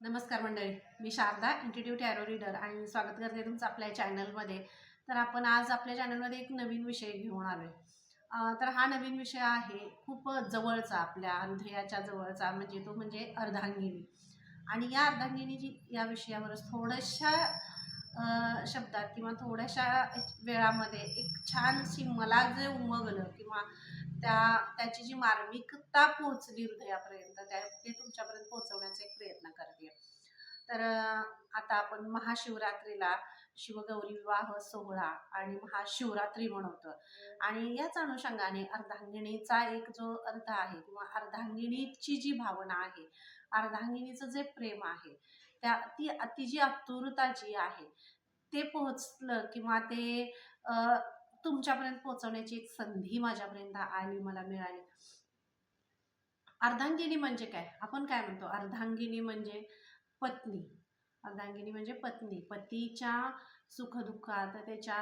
नमस्कार मंडळी मी शारदा इंटिट्यूट ॲरो रीडर आणि स्वागत करते तुमचं आपल्या चॅनलमध्ये तर आपण आज आपल्या चॅनलमध्ये एक नवीन विषय घेऊन आलो आहे तर हा नवीन विषय आहे खूप जवळचा आपल्या हृदयाच्या जवळचा म्हणजे तो म्हणजे अर्धांगिनी. आणि या अर्धांगिनी जी या विषयावरच थोड्याशा शब्दात किंवा थोड्याशा वेळामध्ये एक छानशी मला जे उमगलं किंवा त्या त्याची जी मार्मिकता पोहोचली हृदयापर्यंत त्या ते तुमच्यापर्यंत पोहोचवण्याचा एक प्रयत्न करते. तर आता आपण महाशिवरात्रीला शिवगौरी विवाह सोहळा आणि महाशिवरात्री म्हणवतो आणि याच अनुषंगाने अर्धांगिणीचा एक जो अर्थ आहे किंवा अर्धांगिनीची जी भावना आहे अर्धांगिनीचं जे प्रेम आहे त्या ती ती जी आतुरता जी आहे ते पोहोचलं किंवा ते तुमच्यापर्यंत पोहोचवण्याची एक संधी माझ्यापर्यंत आली मला मिळाली. अर्धांगिनी म्हणजे काय? आपण काय म्हणतो? अर्धांगिनी म्हणजे पत्नी. अर्धांगिनी म्हणजे पत्नी. पतीच्या सुखदुःखात त्याच्या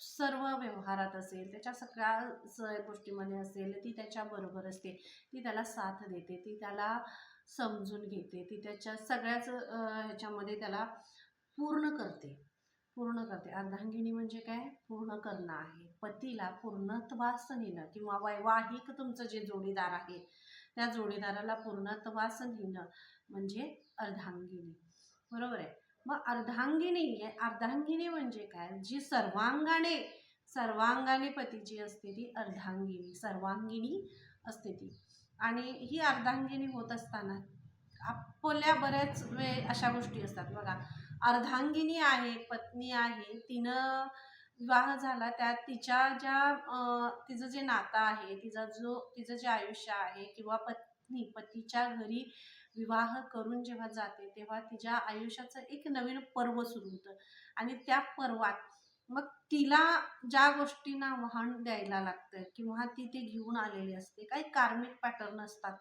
सर्व व्यवहारात असेल त्याच्या सगळ्या गोष्टीमध्ये असेल ती त्याच्याबरोबर असते. ती त्याला साथ देते ती त्याला समजून घेते ती त्याच्या सगळ्याच ह्याच्यामध्ये त्याला पूर्ण करते. पूर्ण करते. अर्धांगिनी म्हणजे काय? पूर्ण करणं आहे. पतीला पूर्णत्वास नेणं किंवा वैवाहिक तुमचं जे जोडीदार आहे त्या जोडीदाराला पूर्णत्वास नेणं म्हणजे अर्धांगिनी. बरोबर आहे? मग अर्धांगिनी अर्धांगिनी म्हणजे काय? जी सर्वांगाने सर्वांगाने पतीची असते ती अर्धांगिनी सर्वांगिनी असते ती. आणि ही अर्धांगिनी होत असताना आपल्या बऱ्याच वेळ अशा गोष्टी असतात. बघा अर्धांगिनी आहे पत्नी आहे तिनं विवाह झाला त्यात तिच्या ज्या तिचं जे नातं आहे तिचा जो तिचं जे आयुष्य आहे किंवा पत्नी पतीच्या घरी विवाह करून जेव्हा जाते तेव्हा तिच्या आयुष्याचं एक नवीन पर्व सुरू होतं. आणि त्या पर्वात मग तिला ज्या गोष्टींना आव्हान द्यायला लागतं किंवा ती ते घेऊन आलेली असते काही कार्मिक पॅटर्न असतात.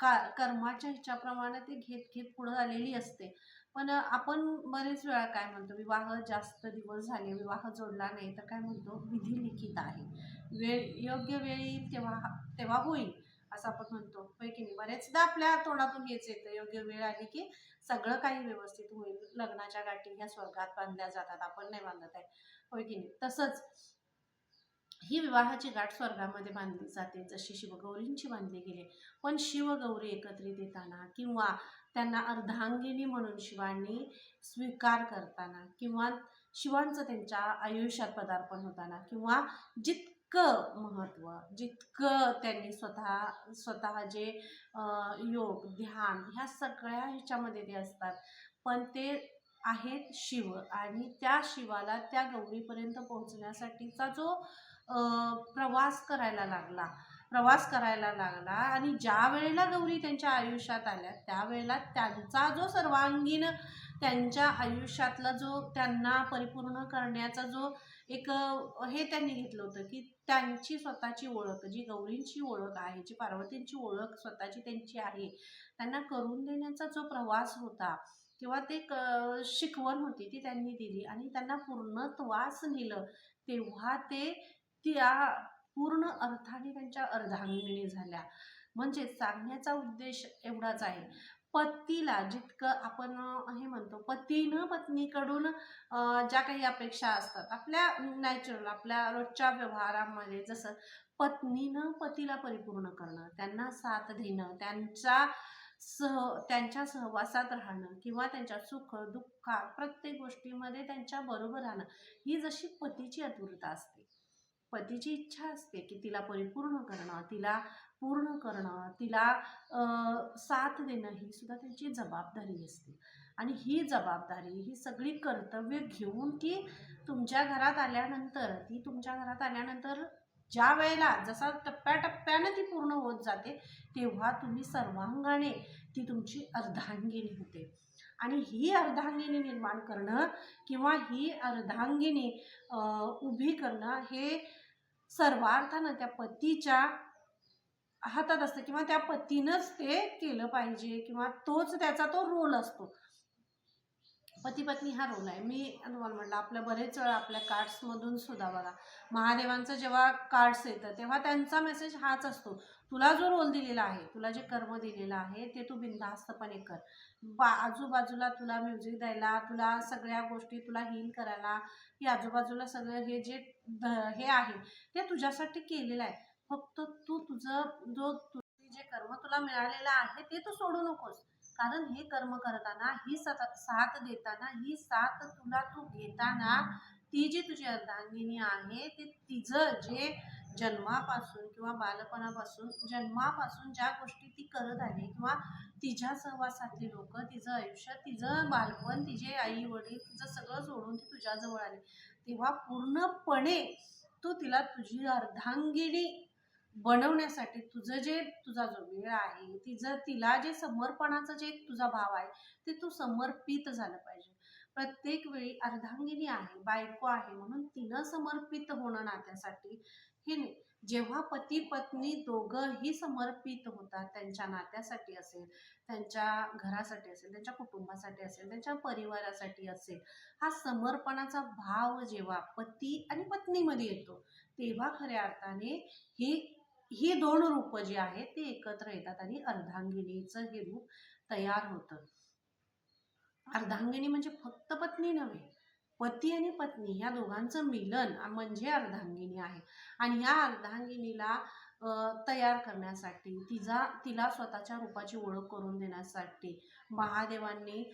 का कर्माच्या ह्याच्याप्रमाणे ते घेत घेत पुढं आलेली असते. पण आपण बरेच वेळा काय म्हणतो विवाह जास्त दिवस झाले विवाह जोडला नाही तर काय म्हणतो विधी लिखित आहे. वेळ योग्य वेळी तेव्हा तेव्हा होईल असं आपण म्हणतो. होय की नाही? बरेचदा आपल्या तोंडातून हेच येतं योग्य वेळ आली की सगळं काही व्यवस्थित होईल. लग्नाच्या गाठी ह्या स्वर्गात बांधल्या जातात आपण नाही बांधत आहे. होय की नाही? तसंच ही विवाहाची गाठ स्वर्गामध्ये बांधली जाते. जशी शिवगौरींची बांधली गेली पण शिवगौरी एकत्रित येताना किंवा त्यांना अर्धांगिनी म्हणून शिवांनी स्वीकार करताना किंवा शिवांचं त्यांच्या आयुष्यात पदार्पण होताना किंवा जितकं महत्त्व जितकं त्यांनी स्वतः स्वतः जे योग ध्यान ह्या सगळ्या ह्याच्यामध्ये ते असतात. पण ते आहेत शिव आणि त्या शिवाला त्या गौरीपर्यंत पोहोचण्यासाठीचा जो प्रवास करायला लागला प्रवास करायला लागला. आणि ज्या वेळेला गौरी त्यांच्या आयुष्यात आल्या त्यावेळेला त्यांचा जो सर्वांगीण त्यांच्या आयुष्यातला जो त्यांना परिपूर्ण करण्याचा जो एक हे त्यांनी घेतलं होतं की त्यांची स्वतःची ओळख जी गौरींची ओळख आहे जी पार्वतींची ओळख स्वतःची त्यांची आहे त्यांना करून देण्याचा जो प्रवास होता किंवा ते क शिकवण होती ती त्यांनी दिली. आणि त्यांना पूर्णत्वास नेलं. तेव्हा ते त्या पूर्ण अर्थाने त्यांच्या अर्धांगिणी झाल्या. म्हणजे सांगण्याचा उद्देश एवढाच आहे. पतीला जितकं आपण हे म्हणतो पतीनं पत्नीकडून ज्या काही अपेक्षा असतात आपल्या नॅचरल आपल्या रोजच्या व्यवहारामध्ये जसं पत्नीनं पतीला परिपूर्ण करणं त्यांना साथ देणं त्यांचा सह त्यांच्या सहवासात राहणं किंवा त्यांच्या सुख दुःख प्रत्येक गोष्टीमध्ये त्यांच्या बरोबर राहणं ही जशी पतीची आतुरता असते पतीची इच्छा असते की तिला परिपूर्ण करणं तिला पूर्ण करणं तिला साथ देणं ही सुद्धा त्यांची जबाबदारी असते. आणि ही जबाबदारी ही सगळी कर्तव्य घेऊन ती तुमच्या घरात आल्यानंतर ती तुमच्या घरात आल्यानंतर ज्या वेळेला जसा टप्प्याटप्प्यानं ती पूर्ण होत जाते तेव्हा तुम्ही सर्वांगाने ती तुमची अर्धांगिनी होते. आणि ही अर्धांगिनी निर्माण करणं किंवा ही अर्धांगिनी उभी करणं हे सर्वार्थानं त्या पतीच्या हातात असतं किंवा त्या पतीनंच ते केलं पाहिजे किंवा तोच त्याचा तो रोल असतो. पती पत्नी हा रोल आहे मी तुम्हाला म्हटलं आपलं बरेच वेळा आपल्या कार्ड्समधून सुद्धा बघा महादेवांचं जेव्हा कार्ड्स येतं तेव्हा त्यांचा मेसेज हाच असतो तुला जो रोल दिलेला आहे तुला जे कर्म दिलेलं आहे ते तू बिनधास्तपणे कर. बा आजूबाजूला तुला म्युझिक द्यायला तुला सगळ्या गोष्टी तुला हील करायला की आजूबाजूला सगळं हे जे ध- हे आहे ते तुझ्यासाठी केलेलं आहे. फक्त तू तुझं जो तुझे जे कर्म तुला मिळालेलं आहे ते तू सोडू नकोस. कारण हे कर्म करताना ही साथ साथ देताना ही साथ तुला तू घेताना ती जी तुझी अर्धांगिनी आहे ते तिचं जे जन्मापासून किंवा बालपणापासून जन्मापासून ज्या गोष्टी ती करत आहे किंवा तिच्या सहवासातली लोक तिचं आयुष्य तिचं बालपण तिचे आई वडील तिचं सगळं सोडून ती तुझ्याजवळ आली. तेव्हा पूर्णपणे तू तिला तुझी अर्धांगिनी बनवण्यासाठी तुझं जे तुझा जो वेळ आहे तिचं तिला जे समर्पणाचं जे तुझा भाव आहे ते तू समर्पित झालं पाहिजे. प्रत्येक वेळी अर्धांगिनी आहे बायको आहे म्हणून तिनं समर्पित होणं नात्यासाठी हे नाही. जेव्हा पती पत्नी दोघंही समर्पित होतात त्यांच्या नात्यासाठी असेल त्यांच्या घरासाठी असेल त्यांच्या कुटुंबासाठी असेल त्यांच्या परिवारासाठी असेल हा समर्पणाचा भाव जेव्हा पती आणि पत्नीमध्ये येतो तेव्हा खऱ्या अर्थाने ही ही दोन रूपं जी आहेत ती एकत्र येतात आणि अर्धांगिनीचं हे रूप तयार होतं. अर्धांगिनी म्हणजे फक्त पत्नी नव्हे पती आणि पत्नी या दोघांचं मिलन म्हणजे अर्धांगिनी आहे. आणि या अर्धांगिनीला तयार करण्यासाठी तिचा तिला स्वतःच्या रूपाची ओळख करून देण्यासाठी महादेवांनी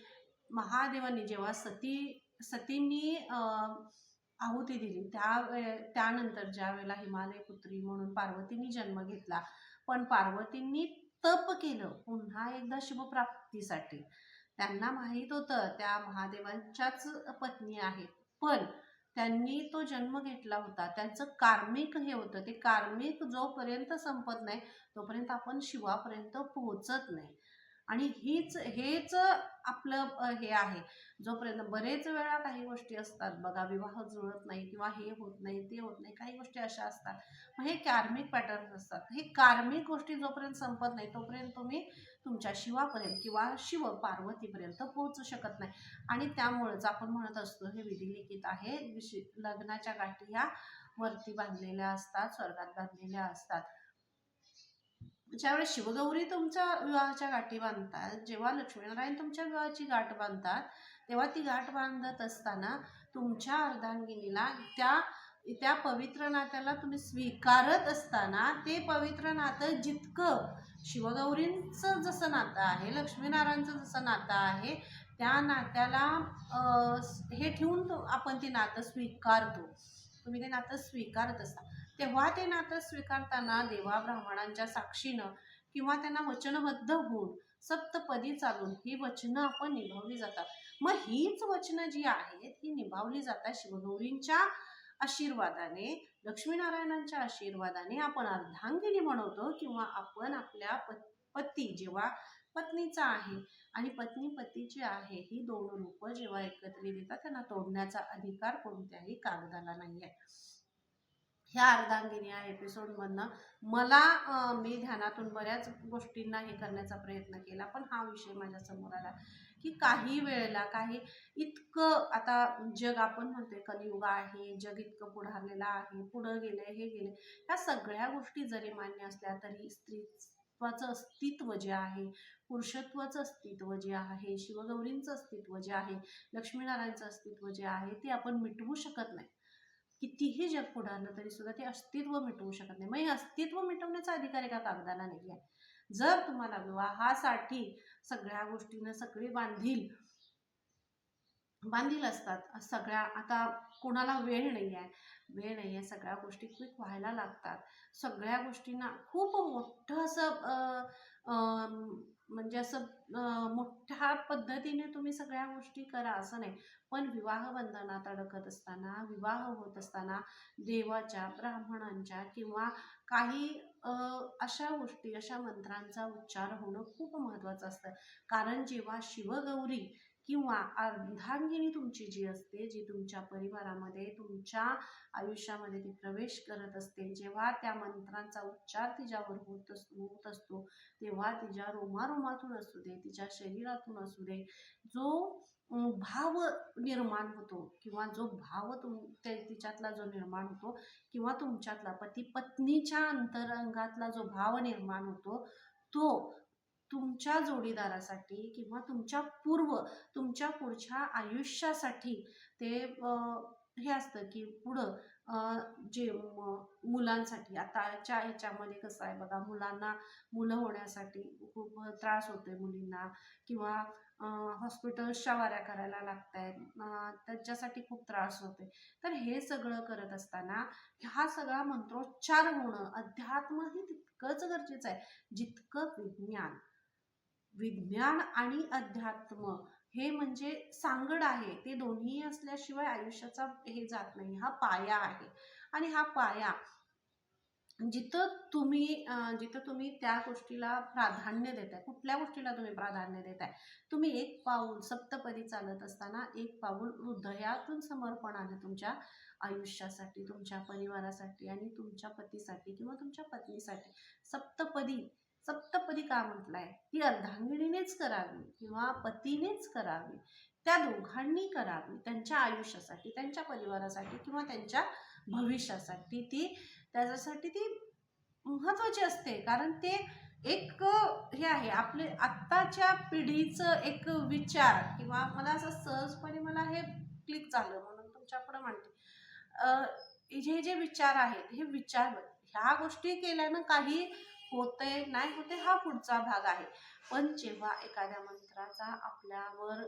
महादेवांनी जेव्हा सती सतींनी आहुती दिली. त्या त्यानंतर ज्या वेळेला हिमालय पुत्री म्हणून पार्वतींनी जन्म घेतला पण पार्वतींनी तप केलं. पुन्हा एकदा शुभप्राप्तीसाठी. त्यांना माहीत होतं त्या महादेवांच्याच पत्नी आहेत. पण त्यांनी तो जन्म घेतला होता. त्यांचं कार्मिक हे होतं. ते कार्मिक जोपर्यंत संपत नाही तोपर्यंत आपण शिवापर्यंत पोहोचत नाही. आणि हीच हेच आपलं हे आहे. जोपर्यंत बरेच वेळा काही गोष्टी असतात बघा विवाह जुळत नाही किंवा हे होत नाही ते होत नाही काही गोष्टी अशा असतात. मग हे कार्मिक पॅटर्न असतात. हे कार्मिक गोष्टी जोपर्यंत संपत नाही तोपर्यंत तुम्ही तुमच्या शिवापर्यंत किंवा शिव पार्वतीपर्यंत पोहोचू शकत नाही. आणि त्यामुळेच आपण म्हणत असतो हे विधिलिखित आहे. विशे लग्नाच्या गाठी ह्या वरती बांधलेल्या असतात स्वर्गात बांधलेल्या असतात. ज्यावेळेस शिवगौरी तुमच्या विवाहाच्या गाठी बांधतात जेव्हा लक्ष्मीनारायण तुमच्या विवाहाची गाठ बांधतात तेव्हा ती गाठ बांधत असताना तुमच्या अर्धांगिनीला त्या त्या पवित्र नात्याला तुम्ही स्वीकारत असताना ते पवित्र नातं जितकं शिवगौरींचं जसं नातं आहे लक्ष्मीनारायणचं जसं नातं आहे त्या नात्याला हे ठेवून आपण ते नातं स्वीकारतो. तुम्ही ते नातं स्वीकारत असता. तेव्हा ते नातं स्वीकारताना देवा ब्राह्मणांच्या साक्षीनं किंवा त्यांना वचनबद्ध होऊन सप्तपदी चालून ही वचनं आपण निभावली जातात. मग हीच वचनं जी आहेत ही निभावली जातात शिवगौरींच्या आशीर्वादाने लक्ष्मीनारायणांच्या आशीर्वादाने आपण अर्धांगिनी म्हणवतो किंवा आपण आपल्या प पती जेव्हा पत्नीचा आहे आणि पत्नी पतीची आहे ही दोन रूपं जेव्हा एकत्रित येतात त्यांना तोडण्याचा अधिकार कोणत्याही कागदाला नाही आहे ह्या अर्धांगिनी या एपिसोडमधनं मला मी ध्यानातून बऱ्याच गोष्टींना हे करण्याचा प्रयत्न केला पण हा विषय माझ्यासमोर आला की काही वेळेला काही इतकं आता जग आपण म्हणतोय कलियुग आहे जग इतकं पुढारलेलं आहे पुढं गेलंय हे गेले ह्या सगळ्या गोष्टी जरी मान्य असल्या तरी स्त्रीत्वाचं अस्तित्व जे आहे पुरुषत्वाचं अस्तित्व जे आहे शिवगौरींचं अस्तित्व जे आहे लक्ष्मीनारायणचं अस्तित्व जे आहे ते आपण मिटवू शकत नाही. कितीही जग पुढारलं तरी सुद्धा ते अस्तित्व मिटवू शकत नाही. मग हे अस्तित्व मिटवण्याचा अधिकार एका कागदाला नाही आहे जर तुम्हाला विवाहासाठी सगळ्या गोष्टीनं सगळी बांधील बांधील असतात सगळ्या आता कोणाला वेळ नाही आहे वेळ नाही आहे सगळ्या गोष्टी क्विक व्हायला लागतात. सगळ्या गोष्टींना खूप मोठं असं म्हणजे असं मोठ्या पद्धतीने तुम्ही सगळ्या गोष्टी करा असं नाही. पण विवाह बंधनात अडकत असताना विवाह होत असताना देवाच्या ब्राह्मणांच्या किंवा काही अशा गोष्टी अशा मंत्रांचा उच्चार होणं खूप महत्त्वाचं असतं. कारण जेव्हा शिवगौरी किंवा अर्धांगिनी तुमची जी असते जी तुमच्या परिवारामध्ये तुमच्या आयुष्यामध्ये ती प्रवेश करत असते जेव्हा त्या मंत्रांचा उच्चार तिच्यावर होत असतो होत असतो तेव्हा तिच्या रोमारोमातून असू दे तिच्या शरीरातून असू दे जो भाव निर्माण होतो किंवा जो भाव तुम ते तिच्यातला जो निर्माण होतो किंवा तुमच्यातला पती पत्नीच्या अंतरंगातला जो भाव निर्माण होतो तो तुमच्या जोडीदारासाठी किंवा तुमच्या पूर्व तुमच्या पुढच्या आयुष्यासाठी ते हे असतं की पुढं जे मुलांसाठी आताच्या ह्याच्यामध्ये कसं आहे बघा मुलांना मुलं होण्यासाठी खूप त्रास होतोय मुलींना किंवा हॉस्पिटल्सच्या वाऱ्या करायला लागत आहेत त्याच्यासाठी खूप त्रास होते तर हे सगळं करत असताना हा सगळा मंत्रोच्चार होणं अध्यात्म ही तितकंच गरजेचं आहे जितकं विज्ञान. विज्ञान आणि अध्यात्म हे म्हणजे सांगड आहे. ते दोन्ही असल्याशिवाय आयुष्याचा हे जात नाही. हा पाया आहे. आणि हा पाया जिथं तुम्ही जिथं तुम्ही त्या गोष्टीला प्राधान्य देताय कुठल्या गोष्टीला तुम्ही प्राधान्य देताय तुम्ही एक पाऊल सप्तपदी चालत असताना एक पाऊल हृदयातून समर्पणाने तुमच्या आयुष्यासाठी तुमच्या परिवारासाठी आणि तुमच्या पतीसाठी किंवा तुमच्या पत्नीसाठी. सप्तपदी सप्तपदी का म्हटलंय? ती अर्धांगिनीनेच करावी किंवा पतीनेच करावी? त्या दोघांनी करावी त्यांच्या आयुष्यासाठी त्यांच्या परिवारासाठी किंवा त्यांच्या भविष्यासाठी. ती त्याच्यासाठी ती महत्वाची असते. कारण ते एक हे आहे आपले आत्ताच्या पिढीचं एक विचार किंवा मला असं सहजपणे मला हे क्लिक झालं म्हणून तुमच्याकडे म्हणते. हे जे विचार आहेत हे विचार ह्या गोष्टी केल्यानं काही होते नाही होते हा पुढचा भाग आहे. पण जेव्हा एखाद्या मंत्राचा आपल्यावर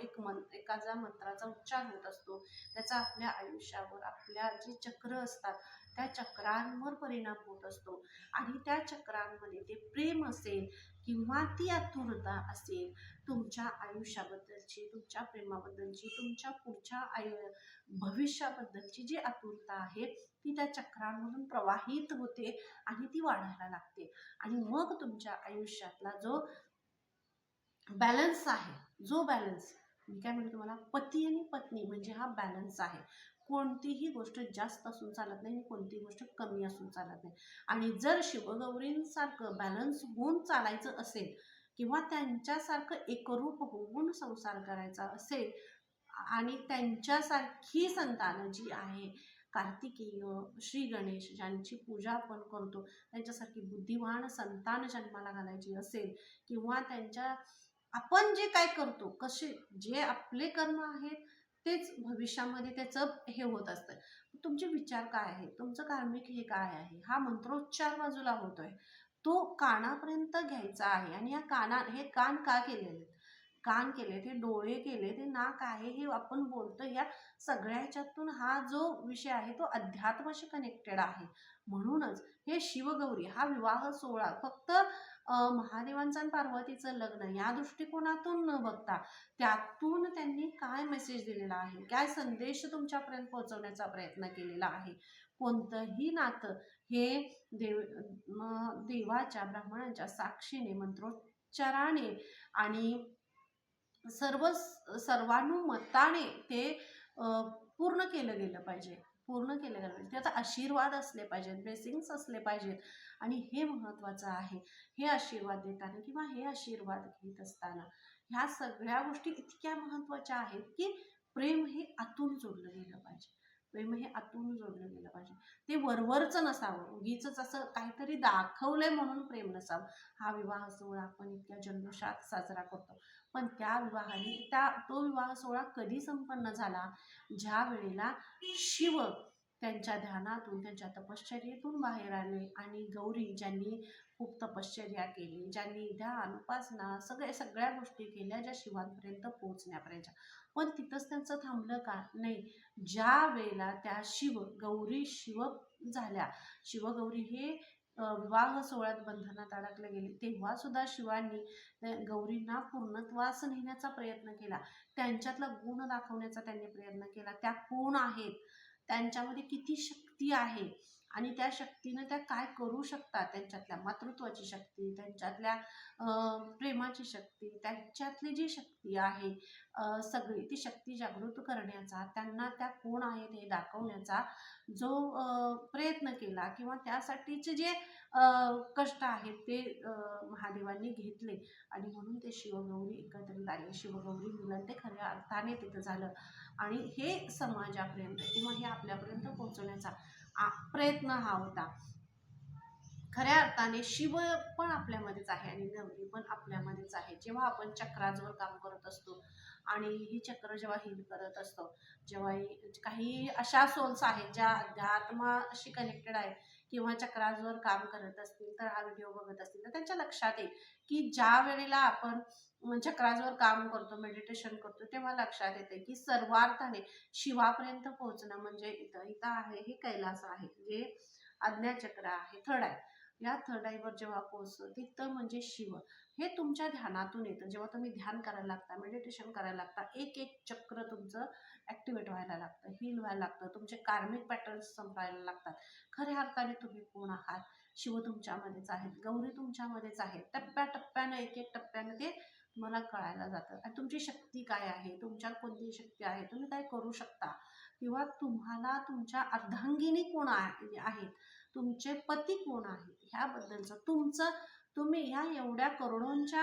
एक मन एखाद्या मंत्राचा उच्चार होत असतो त्याचा आपल्या आयुष्यावर आपल्या जे चक्र असतात त्या चक्रांवर परिणाम होत असतो. आणि त्या चक्रांमध्ये ते प्रेम असेल किंवा ती आतुरता असेल तुमच्या आयुष्याबद्दलची तुमच्या प्रेमाबद्दलची तुमच्या पुढच्या आयु भविष्याबद्दलची जी आतुरता आहे ती त्या चक्रांमधून प्रवाहित होते आणि ती वाढायला लागते. आणि मग तुमच्या आयुष्यातला जो बॅलन्स आहे जो बॅलन्स मी काय म्हणते तुम्हाला? पती आणि पत्नी म्हणजे हा बॅलन्स आहे. कोणतीही गोष्ट जास्त असून चालत नाही आणि कोणतीही गोष्ट कमी असून चालत नाही. आणि जर शिवगौरींसारखं बॅलन्स होऊन चालायचं असेल किंवा त्यांच्यासारखं एकरूप होऊन संसार करायचा असेल आणि त्यांच्यासारखी संतानं जी आहे कार्तिकेय श्री गणेश ज्यांची पूजा आपण करतो त्यांच्यासारखी बुद्धिवान संतान जन्माला घालायची असेल किंवा त्यांच्या आपण जे काय करतो कसे जे आपले कर्म आहेत तेच भविष्यामध्ये त्याचं हे होत असतं. तुमचे विचार काय आहे तुमचं कार्मिक हे काय आहे? हा मंत्रोच्चार बाजूला होतोय. तो कानापर्यंत घ्यायचा आहे आणि या काना हे कान का केलेले कान केले ते डोळे केले ते नाक आहे हे आपण बोलतो या सगळ्या ह्याच्यातून हा जो विषय आहे तो अध्यात्माशी कनेक्टेड आहे. म्हणूनच हे शिवगौरी हा विवाह सोहळा फक्त महादेवांचं आणि पार्वतीचं लग्न या दृष्टिकोनातून न बघता त्यातून त्यांनी काय मेसेज दिलेला आहे? काय संदेश तुमच्यापर्यंत पोहोचवण्याचा प्रयत्न केलेला आहे? कोणतंही नातं हे देव देवाच्या ब्राह्मणांच्या साक्षीने मंत्रोच्चाराने आणि सर्व सर्वानुमताने ते पूर्ण केलं गेलं पाहिजे. पूर्ण केलं गेलं पाहिजे त्याचा आशीर्वाद असले पाहिजेत ब्लेसिंग्स असले पाहिजेत. आणि हे महत्त्वाचं आहे. हे आशीर्वाद देताना किंवा हे आशीर्वाद घेत असताना ह्या सगळ्या गोष्टी इतक्या महत्त्वाच्या आहेत की प्रेम हे आतून जोडलं गेलं पाहिजे. प्रेम हे आतून जोडलं गेलं पाहिजे. ते वरवरचं नसावं. उगीच असं काहीतरी दाखवलंय म्हणून प्रेम नसावं. हा विवाह सोहळा आपण इतक्या जल्लोषात साजरा करतो. पण त्या विवाहाने त्या तो विवाह सोहळा कधी संपन्न झाला? ज्या वेळेला शिव त्यांच्या ध्यानातून त्यांच्या तपश्चर्येतून बाहेर आले आणि गौरी ज्यांनी खूप तपश्चर्या केली ज्यांनी ध्यान उपासना सगळ्या सगळ्या गोष्टी केल्या ज्या शिवांपर्यंत पोहोचण्यापर्यंत पण तिथंच त्यांचं थांबलं का? नाही. ज्या वेळेला त्या शिव गौरी शिव झाल्या शिवगौरी हे विवाह सोहळ्यात बंधनात अडकले गेले. तेव्हा सुद्धा शिवांनी गौरींना पूर्णत्वास नेण्याचा प्रयत्न केला. त्यांच्यातला गुण दाखवण्याचा त्यांनी प्रयत्न केला. त्या कोण आहेत? त्यांच्यामध्ये किती शक्ती आहे? आणि त्या शक्तीनं त्या काय करू शकतात त्यांच्यातल्या मातृत्वाची शक्ती त्यांच्यातल्या प्रेमाची शक्ती त्यांच्यातली जी शक्ती आहे सगळी ती शक्ती जागृत करण्याचा त्यांना त्या कोण आहेत हे दाखवण्याचा जो प्रयत्न केला किंवा त्यासाठीचे जे कष्ट आहेत ते महादेवांनी घेतले. आणि म्हणून ते शिवगौरी एकत्रित आले शिवगौरी मिलन ते खऱ्या अर्थाने तिथं झालं. आणि हे समाजापर्यंत किंवा हे आपल्यापर्यंत पोहोचवण्याचा प्रयत्न हा होता. खऱ्या अर्थाने शिव पण आपल्यामध्येच आहे आणि नवरी पण आपल्यामध्येच आहे. जेव्हा आपण चक्राजवर काम करत असतो आणि ही चक्र जेव्हा हिल करत असतो जेव्हा काही अशा सोल्स आहेत ज्या अध्यात्माशी कनेक्टेड आहेत किंवा चक्राजवर काम करत असतील तर हा व्हिडिओ बघत असतील तर त्यांच्या लक्षात येईल की ज्या वेळेला आपण चक्राजवर काम करतो मेडिटेशन करतो तेव्हा लक्षात येते की सर्वार्थाने शिवापर्यंत पोहोचणं म्हणजे इथं इथं आहे हे कैलास आहे जे आज्ञाचक्र आहे थर्ड आहे. या थर्ड आईवर जेव्हा पोहोचतो तिथं म्हणजे शिव. हे तुमच्या ध्यानातून येतं. जेव्हा तुम्ही ध्यान करायला लागता मेडिटेशन करायला लागता एक एक चक्र तुमचं ॲक्टिवेट व्हायला लागतं हील व्हायला लागतं तुमचे कार्मिक पॅटर्न्स संपायला लागतात. खऱ्या अर्थाने तुम्ही कोण आहात? शिव तुमच्यामध्येच आहेत गौरी तुमच्यामध्येच आहेत. टप्प्याटप्प्यानं एक एक टप्प्यानं ते तुम्हाला कळायला जातं. आणि तुमची शक्ती काय आहे? तुमच्यात कोणती शक्ती आहे? तुम्ही काय करू शकता? किंवा तुम्हाला तुमच्या अर्धांगिनी कोण आहे आहेत? तुमचे पती कोण आहेत? ह्याबद्दलचं तुमचं तुम्ही ह्या एवढ्या करोडोंच्या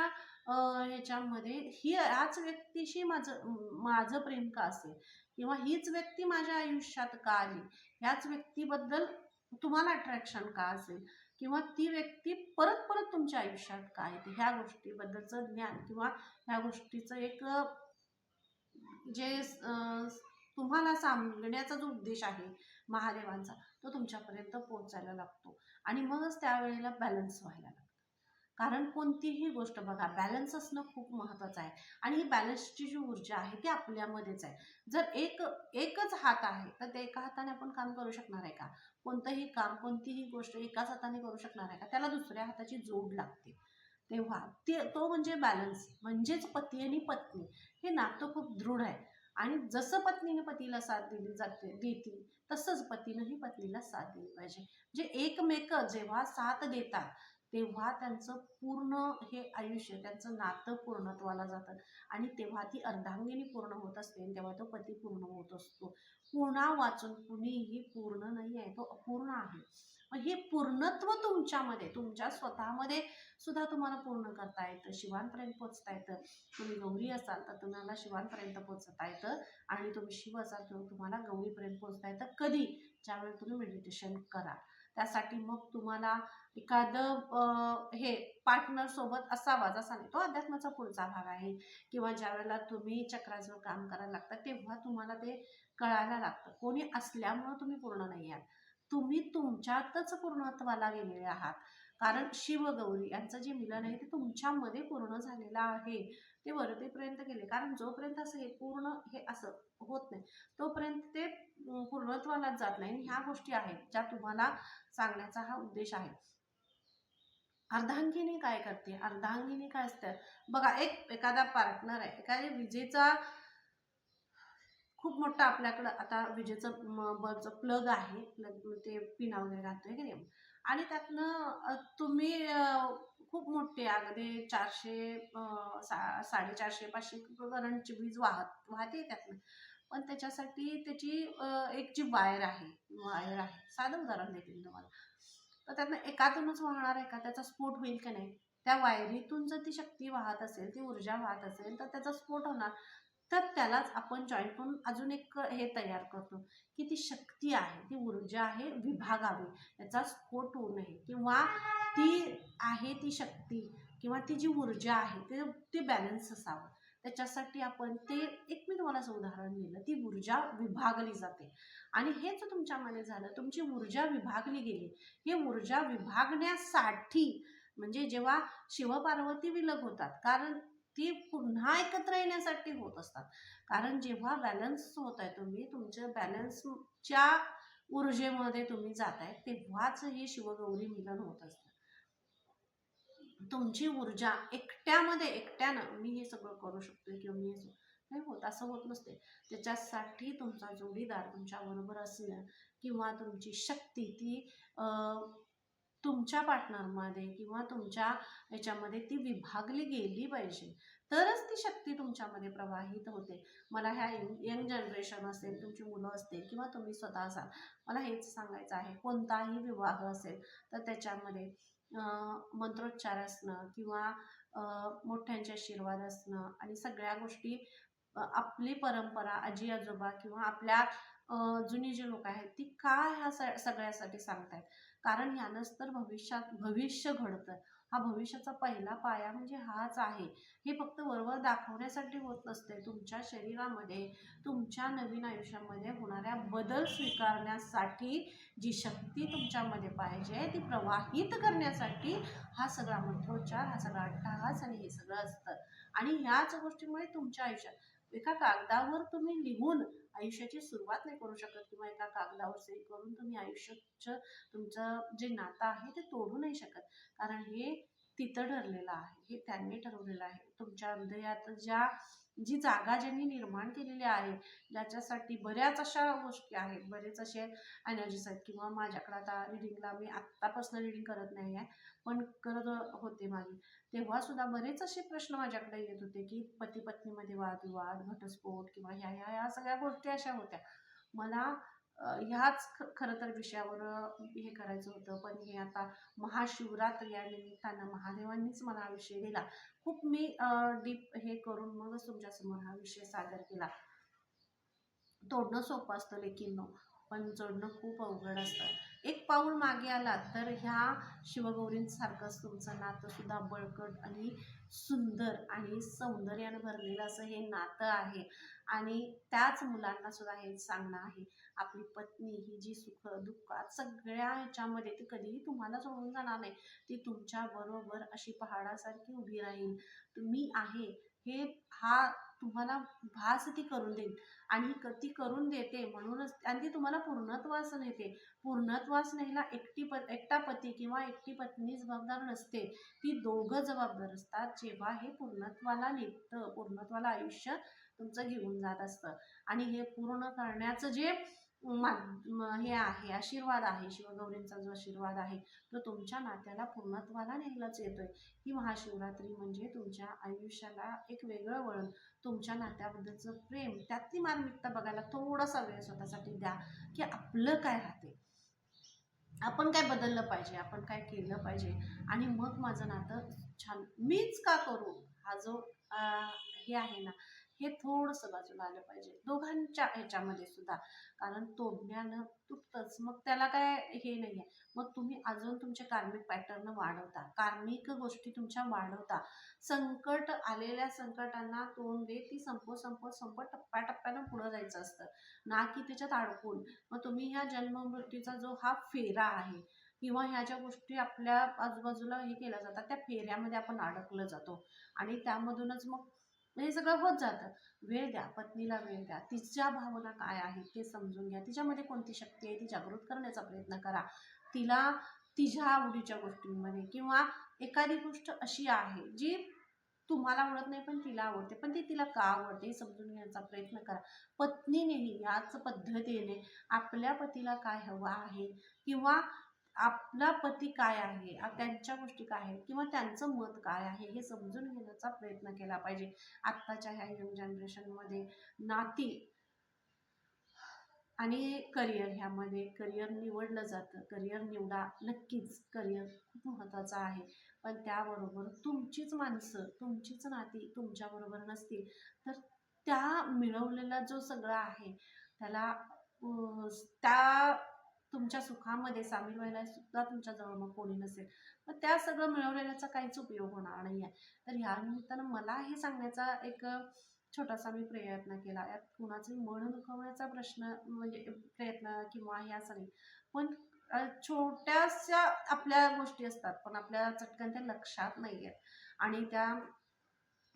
ह्याच्यामध्ये ही याच व्यक्तीशी माझं माझं प्रेम का असेल? किंवा हीच व्यक्ती माझ्या आयुष्यात का आली? ह्याच व्यक्तीबद्दल तुम्हाला अट्रॅक्शन का असेल? किंवा ती व्यक्ती परत परत तुमच्या आयुष्यात का येते? ह्या गोष्टीबद्दलचं ज्ञान किंवा ह्या गोष्टीचं एक जे तुम्हाला सांगण्याचा जो उद्देश आहे महादेवांचा तो तुमच्यापर्यंत पोहोचायला लागतो. आणि मगच त्यावेळेला बॅलन्स व्हायला लागतो. कारण कोणतीही गोष्ट बघा बॅलन्स असणं खूप महत्त्वाचं आहे. आणि ही बॅलन्सची जी ऊर्जा आहे ती आपल्यामध्येच आहे. जर एक एकच हात आहे तर ते एका हाताने आपण काम करू शकणार आहे का? कोणतंही काम कोणतीही गोष्ट एकाच हाताने करू शकणार आहे का? त्याला दुसऱ्या हाताची जोड लागते. तेव्हा ते तो म्हणजे बॅलन्स म्हणजेच पती आणि पत्नी. हे नातं खूप दृढ आहे. आणि जसं पत्नीने पतीला साथ दिली जाते देती तसंच पतीनंही पत्नीला साथ दिली पाहिजे. जे एकमेक जेव्हा साथ देतात तेव्हा त्यांचं पूर्ण हे आयुष्य त्यांचं नातं पूर्णत्वाला जातं. आणि तेव्हा ती अर्धांगिनी पूर्ण होत असते आणि तेव्हा तो पती पूर्ण होत असतो. पूर्णा वाचून कुणीही पूर्ण नाही आहे तो अपूर्ण आहे. मग हे पूर्णत्व तुमच्यामध्ये तुमच्या स्वतःमध्ये सुद्धा तुम्हाला पूर्ण करता येतं शिवांपर्यंत पोचता येतं. तुम्ही गौरी असाल तर तुम्हाला शिवांपर्यंत पोचता येतं आणि तुम्ही शिव असाल तर तुम्हाला गौरीपर्यंत पोचता येतं. कधी? ज्यावेळी तुम्ही मेडिटेशन करा त्यासाठी मग तुम्हाला एखादं हे पार्टनर सोबत असावा जसा नाही तो अध्यात्माचा पुढचा भाग आहे. किंवा ज्या वेळेला तुम्ही चक्राचं काम करायला लागता तेव्हा तुम्हाला ते कळायला लागतं. कोणी असल्यामुळं तुम्ही पूर्ण नाही आहात. तुम्ही तुमच्यातच पूर्णत्वाला गेलेले आहात. कारण शिवगौरी यांचं जे मिलन आहे ते तुमच्यामध्ये पूर्ण झालेलं आहे. ते वरतेपर्यंत गेले. कारण जोपर्यंत असं हे पूर्ण हे असं होत नाही तोपर्यंत ते पूर्णत्वालाच जात नाही. आणि ह्या गोष्टी आहेत ज्या तुम्हाला सांगण्याचा हा उद्देश आहे. अर्धांगिनी काय करते? अर्धांगिनी काय असतं? बघा एक एखादा पार्टनर आहे एखाद्या विजेचा खूप मोठा आपल्याकडं आता विजेचं बल्बचं प्लग आहे प्लग ते पिना वगैरे घालतोय की नाही? आणि त्यातनं तुम्ही खूप मोठे अगदी चारशे सा साडेचारशे पाचशे करंटची वीज वाहत वाहते त्यातनं. पण त्याच्यासाठी त्याची एक जी वायर आहे वायर आहे. साधं उदाहरण देते तुम्हाला. तर त्यातनं एकातूनच वाहणार आहे का? त्याचा स्फोट होईल की नाही? त्या वायरीतून जर ती शक्ती वाहत असेल ती ऊर्जा वाहत असेल तर त्याचा स्फोट होणार. तर त्यालाच आपण जॉईंट करून अजून एक हे तयार करतो की ती शक्ती आहे ती ऊर्जा आहे विभागावी. याचा स्फोट होऊ नये. किंवा ती आहे ती शक्ती किंवा ती जी ऊर्जा आहे ते ते बॅलन्स असावं. त्याच्यासाठी आपण ते एक मी तुम्हाला असं उदाहरण दिलं ती ऊर्जा विभागली जाते. आणि हेच तुमच्यामध्ये झालं. तुमची ऊर्जा विभागली गेली. ही ऊर्जा विभागण्यासाठी म्हणजे जेव्हा शिवपार्वती विलग होतात कारण ती पुन्हा एकत्र येण्यासाठी होत असतात. कारण जेव्हा बॅलन्स होत आहे तुम्ही तुमच्या बॅलन्सच्या ऊर्जेमध्ये तुम्ही जात आहे तेव्हाच हे शिवगौरी मिलन होत असतं. तुमची ऊर्जा एकट्यामध्ये एकट्यानं मी हे सगळं करू शकतो किंवा मी हे नाही होत असं होत नसते. त्याच्यासाठी तुमचा जोडीदार तुमच्याबरोबर असणं किंवा तुमची शक्ती ती तुमच्या पार्टनरमध्ये किंवा तुमच्या याच्यामध्ये ती विभागली गेली पाहिजे. तरच ती शक्ती तुमच्यामध्ये प्रवाहित होते. मला ह्या यंग यंग जनरेशन असेल तुमची मुलं असतील किंवा तुम्ही स्वतः असाल मला हेच सांगायचं आहे. कोणताही विवाह असेल तर त्याच्यामध्ये मंत्रोच्चार असणं किंवा मोठ्यांचे आशीर्वाद असणं आणि सगळ्या गोष्टी आपली परंपरा आजी आजोबा किंवा आपल्या जुनी जी लोक आहेत ती का ह्या सगळ्यासाठी सांगतायत? कारण ह्यानंच तर भविष्यात भविष्य घडतं हा भविष्याचा पहिला पाया म्हणजे हाच आहे. हे फक्त वरवर दाखवण्यासाठी होत नसते. तुमच्या शरीरामध्ये तुमच्या नवीन आयुष्यामध्ये होणाऱ्या बदल स्वीकारण्यासाठी जी शक्ती तुमच्यामध्ये पाहिजे ती प्रवाहित करण्यासाठी हा सगळा मंत्रोच्चार हा सगळा अट्टहास आणि हे सगळं असतं. आणि ह्याच गोष्टीमुळे तुमच्या आयुष्यात एका कागदावर तुम्ही लिहून आयुष्याची सुरुवात नाही करू शकत किंवा एका कागदावर सही करून तुम्ही आयुष्याचं तुमचं जे नातं आहे ते तोडू नाही शकत. कारण हे तिथं ठरलेलं आहे हे त्यांनी ठरवलेलं आहे. तुमच्या हृदयात ज्या जी जागा ज्यांनी निर्माण केलेली आहे ज्याच्यासाठी बऱ्याच अशा गोष्टी आहेत. बरेच असे एनर्जीज आहेत किंवा माझ्याकडे आता रिडिंगला मी आत्तापासून रिडिंग करत नाही आहे पण करत होते मागे तेव्हा सुद्धा बरेच असे प्रश्न माझ्याकडे येत होते की पती पत्नीमध्ये वादविवाद घटस्फोट किंवा ह्या ह्या ह्या सगळ्या गोष्टी अशा होत्या. मला ह्याच ख खरं तर विषयावर हे करायचं होतं. पण हे आता महाशिवरात्र या निमित्तानं महादेवांनीच मला हा विषय दिला. खूप मी डीप हे करून मगच तुमच्यासमोर हा विषय सादर केला. तोडणं सोपं असतं लेकिन पण जोडणं खूप अवघड असतं. एक पाऊल मागे आला तर ह्या शिवगौरींसारखंच तुमचं नातं सुद्धा बळकट आणि सुंदर आणि सौंदर्यानं भरलेलं असं हे नातं आहे. आणि त्याच मुलांना सुद्धा हे सांगणं आहे. आपली पत्नी ही जी सुख दुःखात सगळ्या ह्याच्यामध्ये ती कधीही तुम्हाला सोडून जाणार नाही. ती तुमच्या बरोबर अशी पहाडासारखी उभी राहील. तुम्ही आहे हे हा तुम्हाला भास ती करून देईल. आणि क- ती करून देते म्हणूनच आणि ती तुम्हाला पूर्णत्वास नेते. पूर्णत्वास न्यायला एकटी प एकटा पती किंवा एकटी पत्नी जबाबदार नसते. ती दोघं जबाबदार असतात. जेव्हा हे पूर्णत्वाला निघतं पूर्णत्वाला आयुष्य तुमचं घेऊन जात असतं. आणि हे पूर्ण करण्याचं जे हे आहे आशीर्वाद आहे शिवगौरींचा जो आशीर्वाद आहे तो तुमच्या नात्याला पूर्णत्वाला न्यायलाच येतोय. ही महाशिवरात्री म्हणजे तुमच्या आयुष्याला एक वेगळं वळण. तुमच्या नात्याबद्दलचं प्रेम त्यातली मार्मिकता बघायला थोडासा वेळ स्वतःसाठी द्या की आपलं काय राहते. आपण काय बदललं पाहिजे आपण काय केलं पाहिजे. आणि मग माझं नातं छान मीच का करू? हा जो हे आहे ना हे थोडंसं बाजूला आलं पाहिजे. दोघांच्या ह्याच्यामध्ये सुद्धा. कारण तोडण्यानं तुटतंच. मग त्याला काय हे नाही आहे मग तुम्ही अजून तुमचे कार्मिक पॅटर्न वाढवता कार्मिक गोष्टी तुमच्या वाढवता. संकट आलेल्या संकटांना तोंड देत ती संपवत संपवत संपत टप्प्याटप्प्यानं पुढं जायचं असतं. ना की त्याच्यात अडकून. मग तुम्ही ह्या जन्ममृत्यूचा जो हा फेरा आहे किंवा ह्या ज्या गोष्टी आपल्या आजूबाजूला हे केल्या जातात त्या फेऱ्यामध्ये आपण अडकलं जातो. आणि त्यामधूनच मग हे सगळं होत जातं. वेळ द्या पत्नीला वेळ द्या. तिच्या भावना काय आहेत ते समजून घ्या. तिच्यामध्ये कोणती शक्ती आहे ती जागृत करण्याचा प्रयत्न करा. तिला तिच्या आवडीच्या गोष्टींमध्ये किंवा एखादी गोष्ट अशी आहे जी तुम्हाला आवडत नाही पण तिला आवडते पण ती तिला का आवडते हे समजून घेण्याचा प्रयत्न करा. पत्नीनेही याच पद्धतीने आपल्या पतीला काय हवं आहे किंवा आपला पती काय आहे? त्यांच्या गोष्टी काय आहेत? किंवा त्यांचं मत काय आहे? हे समजून घेण्याचा प्रयत्न केला पाहिजे. आत्ताच्या ह्या यंग जनरेशनमध्ये नाती आणि करिअर ह्यामध्ये करिअर निवडलं जातं. करिअर निवडा नक्कीच करिअर खूप महत्त्वाचं आहे. पण त्याबरोबर तुमचीच माणसं तुमचीच नाती तुमच्याबरोबर नसतील तर त्या मिळवलेला जो सगळा आहे त्याला त्या तुमच्या सुखामध्ये सामील व्हायला सुद्धा तुमच्याजवळ मग कोणी नसेल. मग त्या सगळं मिळवलेल्याचा काहीच उपयोग होणार नाही आहे तर ह्या निमित्तानं मला हे सांगण्याचा एक छोटासा मी प्रयत्न केला. यात कुणाचं मन दुखवण्याचा प्रश्न म्हणजे प्रयत्न किंवा हे असं नाही. पण छोट्याशा आपल्या गोष्टी असतात पण आपल्या चटकन त्या लक्षात नाही आहेत आणि त्या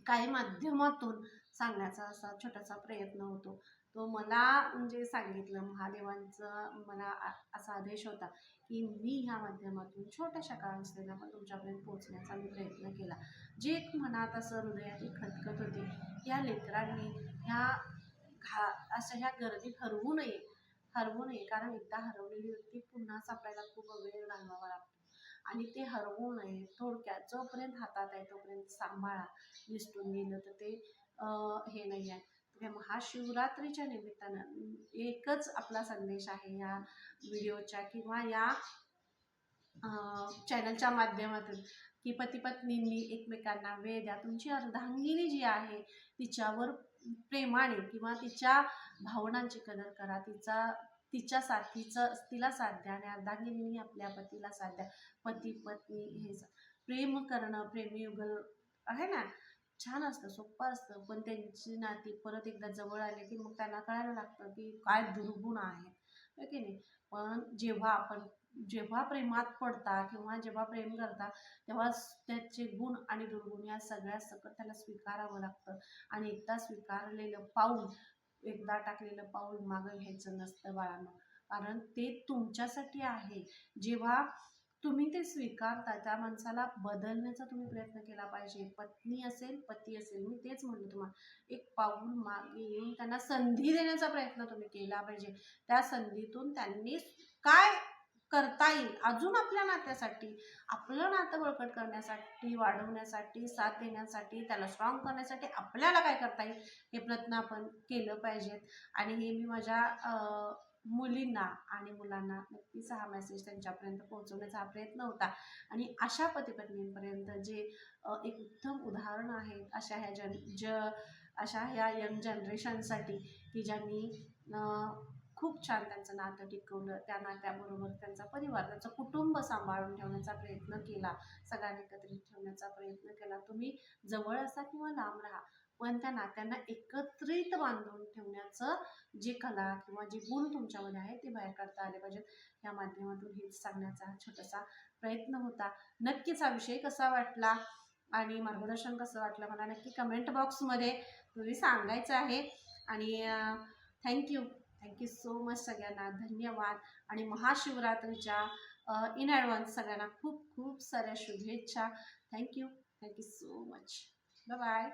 काही माध्यमातून सांगण्याचा असा छोटासा प्रयत्न होतो. तो मला म्हणजे सांगितलं महादेवांचं मला आ- असा आदेश होता की मी ह्या माध्यमातून छोट्याशा का असलेला पण तुमच्यापर्यंत पोहोचण्याचा मी प्रयत्न केला. जे एक मनात असं हृदयाची खतखत होती या लेकरांनी ह्या घा अशा ह्या गर्दीत हरवू नये हरवू नये. कारण एकदा हरवलेली व्यक्ती पुन्हा सापडायला खूप वेळ घालवावा लागतो. आणि ते हरवू नये. थोडक्यात जोपर्यंत हातात आहे तोपर्यंत सांभाळा. निसटून गेलं तर ते हे नाही आहे. महाशिवरात्रीच्या निमित्तानं एकच आपला संदेश आहे या व्हिडिओच्या किंवा या चॅनलच्या माध्यमातून की पती पत्नींनी एकमेकांना वेळ द्या तुमची अर्धांगिनी जी आहे तिच्यावर प्रेमाने किंवा तिच्या भावनांची कदर करा. तिचा तिच्या साथीचं तिला साथ द्या आणि अर्धांगिनी आपल्या पतीला साथ द्या. पती पत्नी हे प्रेम करणं प्रेमयुगल आहे ना? छान असतं सोपं असतं. पण त्यांची नाती परत एकदा जवळ आले की मग त्यांना कळायला लागतं की काय दुर्गुण आहेत की नाही? पण जेव्हा आपण जेव्हा प्रेमात पडता किंवा जेव्हा प्रेम करता तेव्हा त्याचे गुण आणि दुर्गुण या सगळ्या सकट त्याला स्वीकारावं लागतं. आणि एकदा स्वीकारलेलं पाऊल एकदा टाकलेलं पाऊल मागं घ्यायचं नसतं बाळांना. कारण ते तुमच्यासाठी आहे. जेव्हा तुम्ही ते स्वीकारता त्या माणसाला बदलण्याचा तुम्ही प्रयत्न केला पाहिजे. पत्नी असेल पती असेल मी तेच म्हणलं तुम्हाला. एक पाऊल मागे येऊन त्यांना संधी देण्याचा प्रयत्न तुम्ही केला पाहिजे. त्या संधीतून त्यांनी काय करता येईल? अजून आपल्या नात्यासाठी आपलं नातं बळकट करण्यासाठी वाढवण्यासाठी साथ देण्यासाठी त्याला स्ट्रॉंग करण्यासाठी आपल्याला काय करता येईल? हे प्रयत्न आपण केलं पाहिजेत. आणि हे मी माझ्या मुलींना आणि मुलांना नक्कीच हा मेसेज त्यांच्यापर्यंत पोहोचवण्याचा हा प्रयत्न होता. आणि अशा पतीपत्नींपर्यंत जे एक उत्तम उदाहरण आहेत अशा ह्या जन ज अशा ह्या यंग जनरेशनसाठी की ज्यांनी खूप छान त्यांचं नातं टिकवलं त्या नात्याबरोबर त्यांचा परिवार त्यांचं कुटुंब सांभाळून ठेवण्याचा प्रयत्न केला सगळ्यांना एकत्रित ठेवण्याचा प्रयत्न केला. तुम्ही जवळ असा किंवा लांब राहा पण त्या नात्यांना एकत्रित बांधून ठेवण्याचं जी कला किंवा जे गुण तुमच्यामध्ये आहे ते बाहेर काढता आले पाहिजेत. या माध्यमातून हेच सांगण्याचा छोटासा प्रयत्न होता. नक्कीच हा विषय कसा वाटला आणि मार्गदर्शन कसं वाटलं मला नक्की कमेंट बॉक्समध्ये तुम्ही सांगायचं आहे. आणि थँक्यू थँक्यू सो मच सगळ्यांना. धन्यवाद. आणि महाशिवरात्रीच्या इन ॲडव्हान्स सगळ्यांना खूप खूप साऱ्या शुभेच्छा. Thank you thank you so much bye